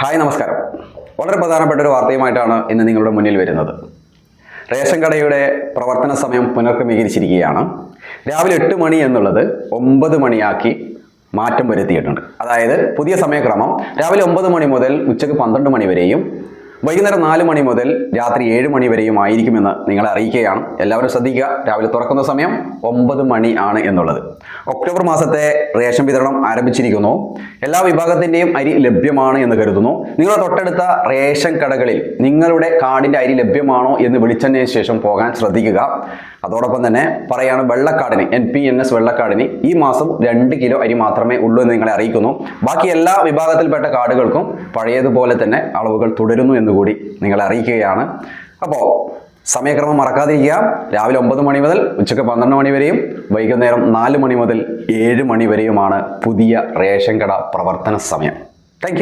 Hi നമസ്കാരം. വളരെ പ്രധാനപ്പെട്ട ഒരു വാർത്തയുമായിട്ടാണ് ഇന്ന് നിങ്ങളുടെ മുന്നിൽ വരുന്നത്. റേഷൻ കടയുടെ പ്രവർത്തന സമയം പുനർക്രമീകരിച്ചിരിക്കുകയാണ് രാവിലെ എട്ട് മണി എന്നുള്ളത് ഒമ്പത് മണിയാക്കി മാറ്റം വരുത്തിയിട്ടുണ്ട്. അതായത് പുതിയ സമയക്രമം രാവിലെ ഒമ്പത് മണി മുതൽ ഉച്ചയ്ക്ക് പന്ത്രണ്ട് മണി വരെയും വൈകുന്നേരം നാല് മണി മുതൽ രാത്രി ഏഴ് മണി വരെയും ആയിരിക്കുമെന്ന് നിങ്ങളെ അറിയിക്കുകയാണ്. എല്ലാവരും ശ്രദ്ധിക്കുക രാവിലെ തുറക്കുന്ന സമയം ഒമ്പത് മണി ആണ് എന്നുള്ളത്. ഒക്ടോബർ മാസത്തെ റേഷൻ വിതരണം ആരംഭിച്ചിരിക്കുന്നു. എല്ലാ വിഭാഗത്തിന്റെയും അരി ലഭ്യമാണ് എന്ന് കരുതുന്നു. നിങ്ങൾ തൊട്ടടുത്ത റേഷൻ കടകളിൽ നിങ്ങളുടെ കാർഡിന്റെ അരി ലഭ്യമാണോ എന്ന് വിളിച്ചതിന് ശേഷം പോകാൻ ശ്രദ്ധിക്കുക. അതോടൊപ്പം തന്നെ പറയാണ് വെള്ളക്കാടിന് എൻ പി എൻ എസ് വെള്ളക്കാടിന് ഈ മാസം രണ്ട് കിലോ അരി മാത്രമേ ഉള്ളൂ എന്ന് നിങ്ങളെ അറിയിക്കുന്നു. ബാക്കി എല്ലാ വിഭാഗത്തിൽപ്പെട്ട കാർഡുകൾക്കും പഴയതുപോലെ തന്നെ അളവുകൾ തുടരുന്നു എന്നുകൂടി നിങ്ങളെ അറിയിക്കുകയാണ്. അപ്പോൾ സമയക്രമം മറക്കാതിരിക്കുക. രാവിലെ ഒമ്പത് മണി മുതൽ ഉച്ചയ്ക്ക് പന്ത്രണ്ട് മണി വരെയും വൈകുന്നേരം നാല് മണി മുതൽ ഏഴ് മണി വരെയുമാണ് പുതിയ റേഷൻ കട പ്രവർത്തന സമയം. താങ്ക്